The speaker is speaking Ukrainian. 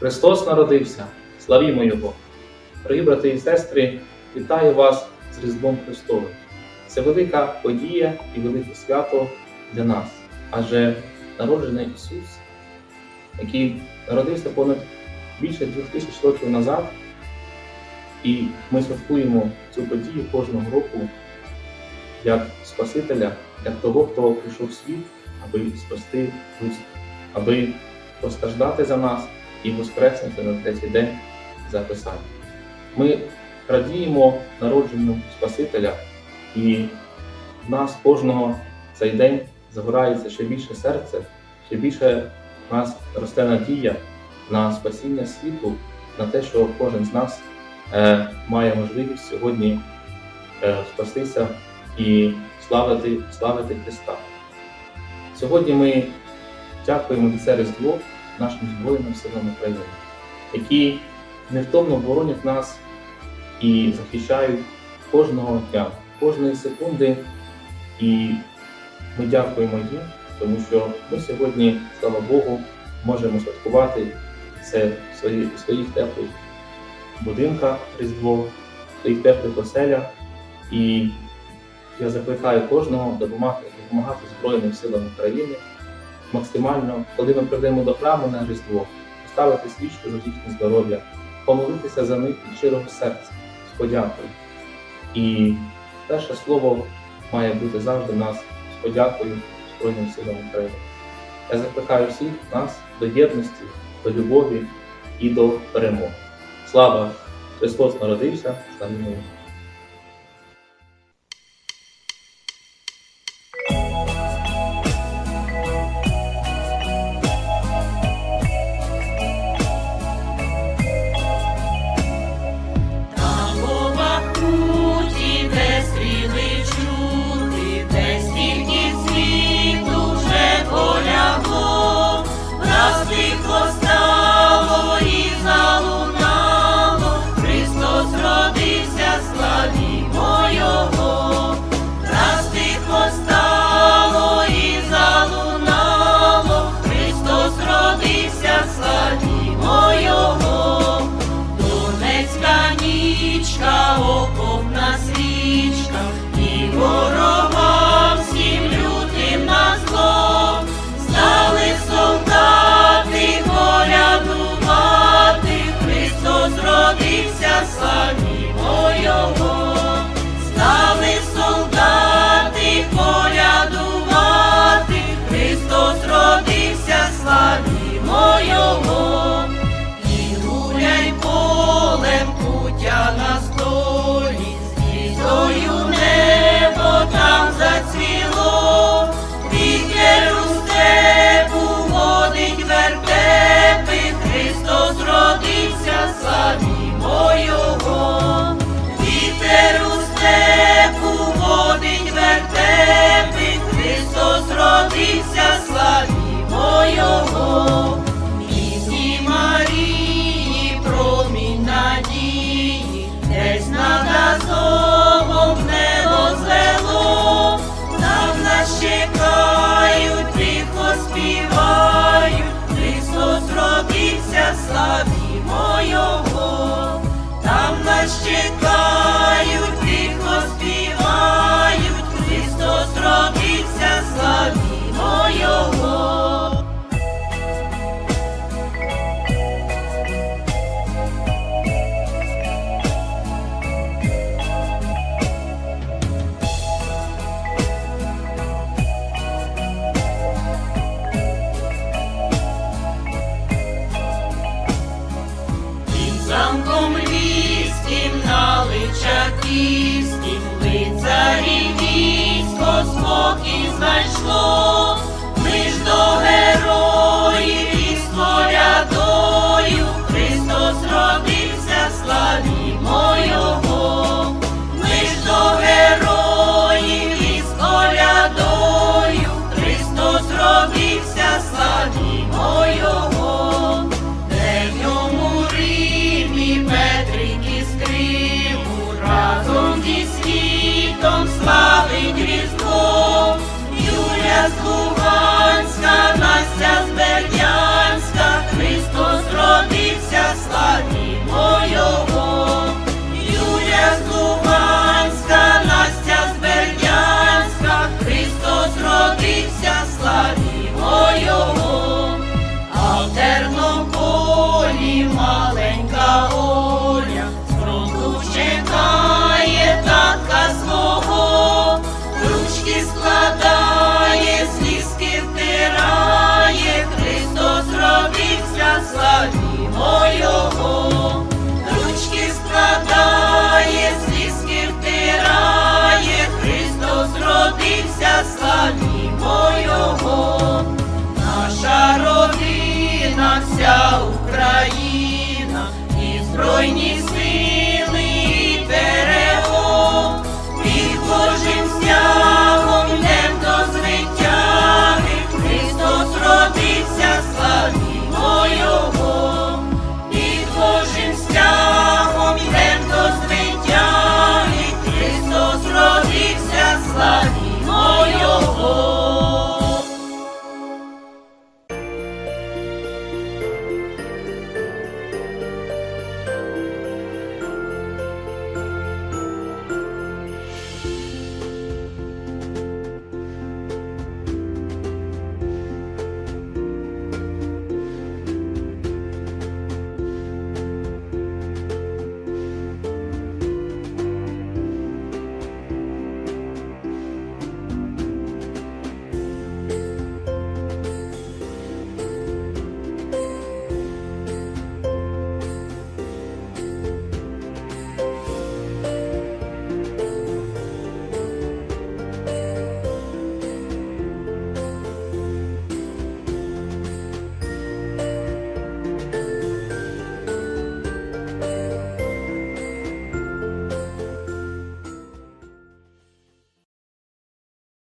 Христос народився, славімо Його! Дорогі брати і сестри, вітаю вас з Різдвом Христовим. Це велика подія і велике свято для нас, адже народжений Ісус, який народився понад більше двох тисяч років назад, і ми святкуємо цю подію кожного року як Спасителя, як того, хто прийшов в світ, аби спасти людство, аби постраждати за нас і воскреснути на третій день за Писання. Ми радіємо народженню Спасителя, і в нас кожного цей день загорається ще більше серце, ще більше в нас росте надія на спасіння світу, на те, що кожен з нас е, має можливість сьогодні е, спастися і славити, славити Христа. Сьогодні ми дякуємо за це Різдво нашим Збройним силам України, які невтомно боронять нас і захищають кожного дня, кожної секунди. І ми дякуємо їм, тому що ми сьогодні, слава Богу, можемо святкувати це в свої- в своїх теплих будинках Різдво, в своїх теплих оселях. І я закликаю кожного допомагати, допомагати Збройним силам України максимально, коли ми прийдемо до храму на Різдво, поставити свічку за їхнє здоров'я, помолитися за них від щирого серця, з подякою. І перше слово має бути завжди нас з подякою Збройним силам України. Я закликаю всіх нас до єдності, до любові і до перемоги. Слава Христос народився, славімо Донецька нічка, окопна свічка, і ворогам замком львівським на личаківським лицарі військо спокій знайшли. zbrojni.